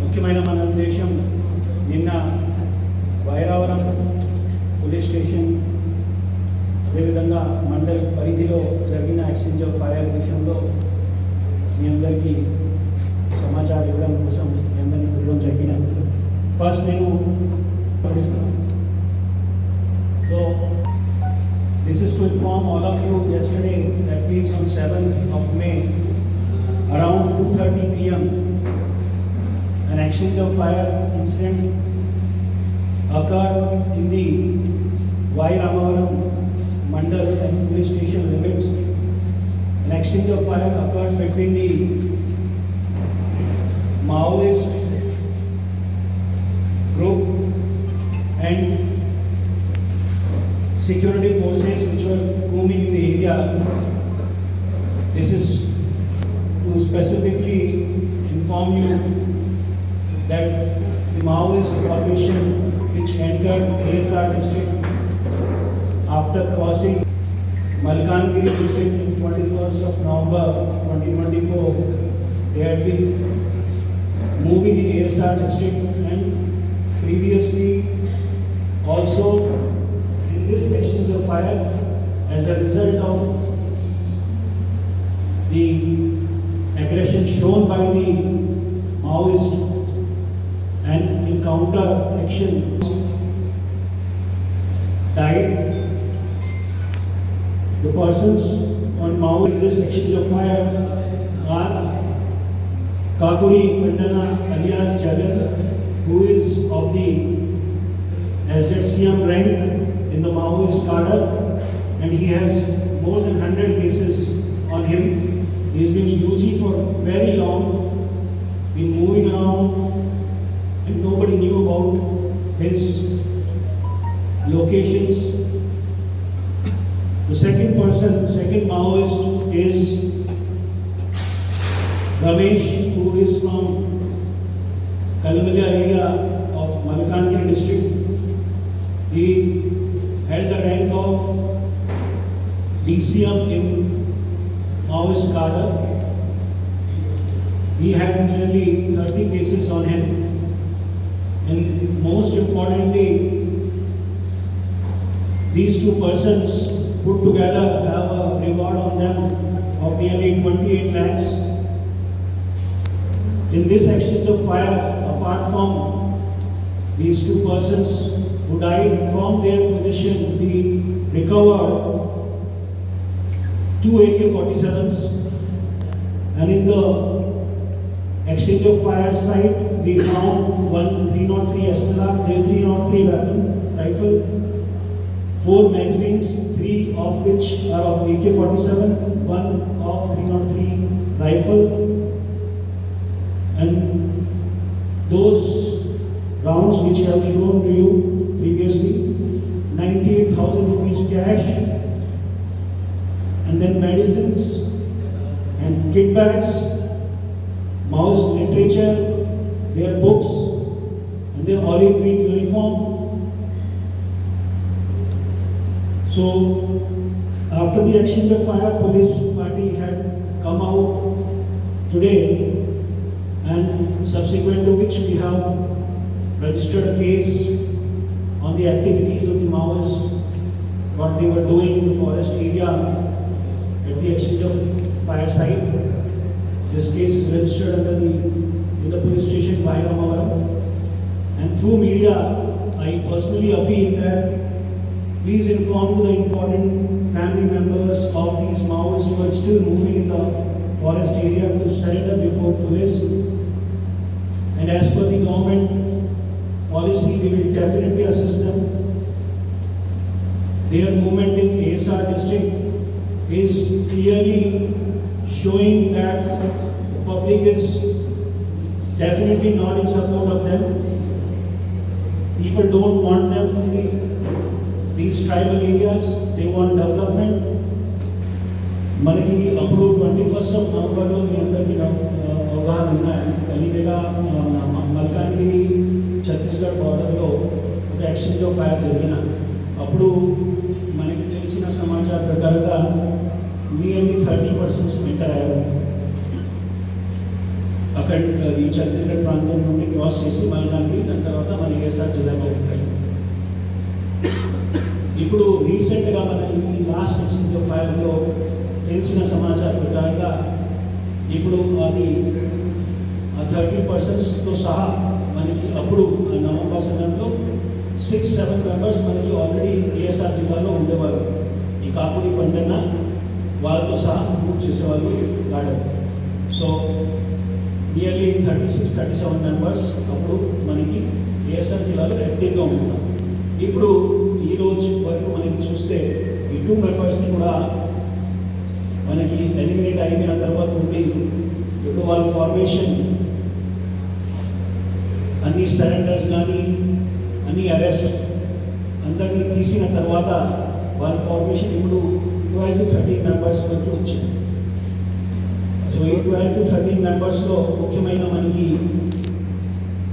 ముఖ్యమైన మన ఉద్దేశం నిన్న వైరావరం పోలీస్ స్టేషన్ అదేవిధంగా మండల పరిధిలో జరిగిన ఎక్స్చేంజ్ ఫైర్ విషయంలో మీ అందరికీ సమాచారం ఇవ్వడం కోసం మీ అందరినీ పిలవడం జరిగిన ఫస్ట్ నేను పఠిస్తున్నాను so this is to inform all of you yesterday that means on seventh of May around two thirty PM an exchange of fire incident occurred in the Y Ramavaram Mandal and police station limits. An exchange of fire occurred between the Maoist group and security forces which were roaming in the area. This is to specifically inform you that the Maoist formation which entered ASR district after crossing Malkangiri district on 21st of November 2024, they had been moving in ASR district and previously also in this exchange of fire as a result of the aggression shown by the Maoist and in counter action died. The persons on Mao in this exchange of fire are Kakuri Pandana alias Jagan, who is of the SZCM rank in the Maoist cadre and he has more than 100 cases on him. He's been UG for very long, been moving around and nobody knew about his locations. The second person, second Maoist is Ramesh, who is from Kalamalya area of Malakangiri district. He held the rank of DCM in Maoist cadre. He had nearly 30 cases on him. And most importantly, these two persons put together have a reward on them of nearly 28 lakhs. In this exchange of fire, apart from these two persons who died from their position, we recovered two AK-47s and in the exchange of fire site, we found one 303 SLR, 303 weapon, rifle, four magazines, three of which are of AK-47, one of 303 rifle, and those rounds which I have shown to you previously, 98,000 rupees cash, and then medicines and kit bags, mouse literature, their books, and their olive green uniform. So, after the exchange the fire, police party had come out today, and subsequent to which we have registered a case on the activities of the Maoists, what they were doing in the forest area at the exchange of fire site. This case is registered under the, in the police station Vairamavaram. And through media, I personally appeal that please inform the important family members of these Maoists who are still moving in the forest area to surrender before police. And as per the government policy, we will definitely assist them. Their movement in ASR district is clearly showing that the public is definitely not in support of them. People don't want them in the, these tribal areas, they want development. మనకి అప్పుడు twenty first of నవంబర్లో మీ అందరికీ అవగాహన ఉన్నాయి కలిగేలా మల్కాన్గిరి ఛత్తీస్గఢ్ బార్డర్లో ఒక exchange of fire జరిగిన. అప్పుడు మనకి తెలిసిన సమాచార ప్రకారంగా నియర్లీ థర్టీ పర్సెంట్స్ ఎంటర్ అయ్యారు. అక్కడ ఈ ఛత్తీస్గఢ్ ప్రాంతం నుండి క్రాస్ చేసి మళ్ళీ దాని తర్వాత మన ఏఎస్ఆర్ జిల్లాలో ఉంటాయి ఇప్పుడు రీసెంట్గా మన ఈ లాస్ట్ ఎక్స్చేంజ్ ఆఫ్ ఫైర్లో తెలిసిన సమాచారం ప్రకారంగా ఇప్పుడు అది థర్టీ పర్సెంట్స్తో సహా మనకి అప్పుడు నవంబర్ సమయంలో సిక్స్ సెవెన్ మెంబర్స్ మనకి ఆల్రెడీ ఏఎస్ఆర్ జిల్లాలో ఉండేవారు. ఈ కాపుడి పండన్న వాళ్ళతో సహా మూవ్ చేసేవాళ్ళు garden so nearly thirty six thirty seven members అప్పుడు మనకి ఏఎస్ఆర్ జిల్లాలో యాక్టివ్గా ఉంటారు ఇప్పుడు ఈ రోజు వరకు మనకి చూస్తే ఈ టూ మెంబర్స్ని కూడా మనకి ఎలిమినేట్ అయిపోయిన తర్వాత ఉండి ఇప్పుడు వాళ్ళ ఫార్మేషన్ అన్ని సరెండర్స్ కానీ అన్ని అరెస్ట్ అందరినీ తీసిన తర్వాత వాళ్ళ ఫార్మేషన్ ఇప్పుడు ట్వెల్వ్ టు థర్టీన్ మెంబర్స్ వరకు వచ్చింది. సో ఈ ట్వెల్వ్ టు థర్టీన్ మెంబర్స్లో ముఖ్యమైన మనకి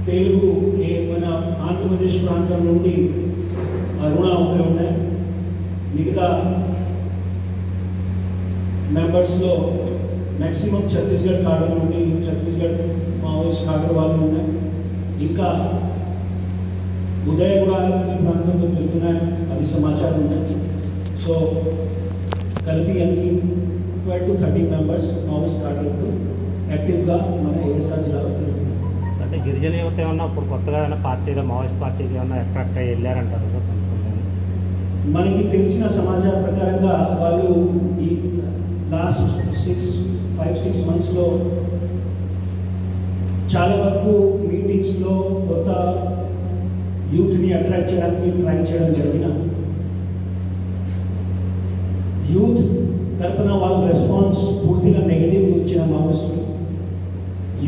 తెలుగు ఏ మన ఆంధ్రప్రదేశ్ ప్రాంతం నుండి అరుణ ఒకరు ఉన్నాయి. మిగతా మెంబర్స్లో మ్యాక్సిమం ఛత్తీస్గఢ్ కార్డు నుండి ఛత్తీస్గఢ్ మావోయిస్ట్ కార్డు వాళ్ళు ఉన్నాయి ఇంకా ఉదయ కూడా ఈ ప్రాంతంలో తిరుగుతున్నాయి అవి సమాచారం ఉన్నాయి సో కలిపి అన్ని twelve to thirty members Maoist card యాక్టివ్గా మన ఏఎస్ఆర్ జిల్లాలో తిరుగుతున్నాయి అంటే గిరిజన యువత ఏమన్నా ఇప్పుడు కొత్తగా ఏమైనా పార్టీలో మావోయిస్ట్ పార్టీకి ఏమన్నా అట్రాక్ట్ అయ్యి వెళ్ళారంటారు సార్ మనకి తెలిసిన సమాచారం ప్రకారంగా వాళ్ళు ఈ లాస్ట్ సిక్స్ ఫైవ్ సిక్స్ మంత్స్లో చాలా వరకు మీటింగ్స్లో కొత్త యూత్ని అట్రాక్ట్ చేయడానికి ట్రై చేయడం జరిగిన యూత్ తరపున వాళ్ళ రెస్పాన్స్ పూర్తిగా నెగిటివ్ ఇచ్చిన మావోయిస్ట్కి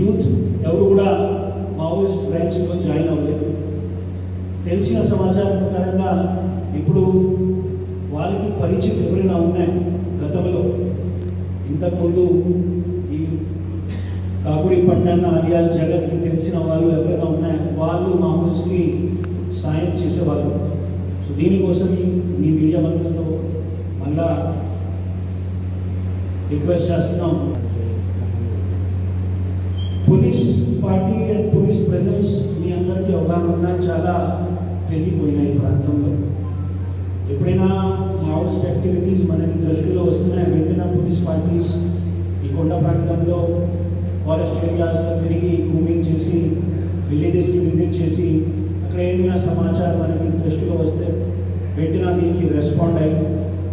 యూత్ ఎవరు కూడా మావోయిస్ట్ బ్రాంచ్లో జాయిన్ అవ్వలేదు. తెలిసిన సమాచారం ప్రకారంగా ఇప్పుడు వాళ్ళకి పరిచయం ఎవరైనా ఉన్నాయి? గతంలో ఇంతకుముందు ఈ కాకుడి పట్టణ అలియాస్ జగన్కి తెలిసిన వాళ్ళు ఎవరైనా ఉన్నాయి? వాళ్ళు మా మనిషికి సాయం చేసేవాళ్ళు. సో దీనికోసం మీ మీడియా మంత్రులతో మళ్ళా రిక్వెస్ట్ చేస్తున్నాం. Police party and police presence మీ అందరికీ అవగాహన ఉన్నా చాలా పెరిగిపోయినాయి ప్రాంతంలో. ఎప్పుడైనా మావోయిస్ట్ యాక్టివిటీస్ మనకి దృష్టిలో వస్తున్నాయి? వెంటనే పోలీస్ పార్టీస్ ఈ కొండ ప్రాంతంలో ఫారెస్ట్ ఏరియాస్లో తిరిగి కూమింగ్ చేసి విలేజెస్కి విజిట్ చేసి అక్కడ ఏమైనా సమాచారం మనకి దృష్టిలో వస్తే వెంటనే దీనికి రెస్పాండ్ అయ్యి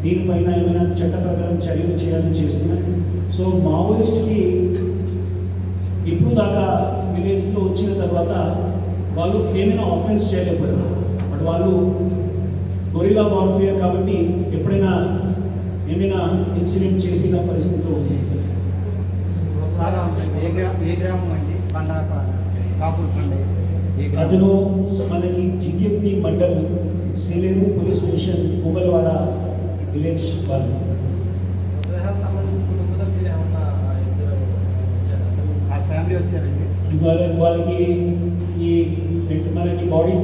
దీనిపైన ఏమైనా చట్ట ప్రకారం చర్యలు చేయాలని చేస్తున్నాయి సో మావోయిస్ట్కి ఇప్పుడు దాకా విలేజ్లో వచ్చిన తర్వాత వాళ్ళు ఏమైనా ఆఫెన్స్ చేయలేకపోయారు. బట్ వాళ్ళు గొరిలా వార్ఫేర్ కాబట్టి ఎప్పుడైనా ఏమైనా ఇన్సిడెంట్ చేసిన పరిస్థితిలో అతను మనకి జిగ్యప్తి mandal Sileru police station Kumalavada village వాళ్ళు. ఫ్యామిలీ వచ్చారండి. వాళ్ళ వాళ్ళకి ఈ మనకి బాడీస్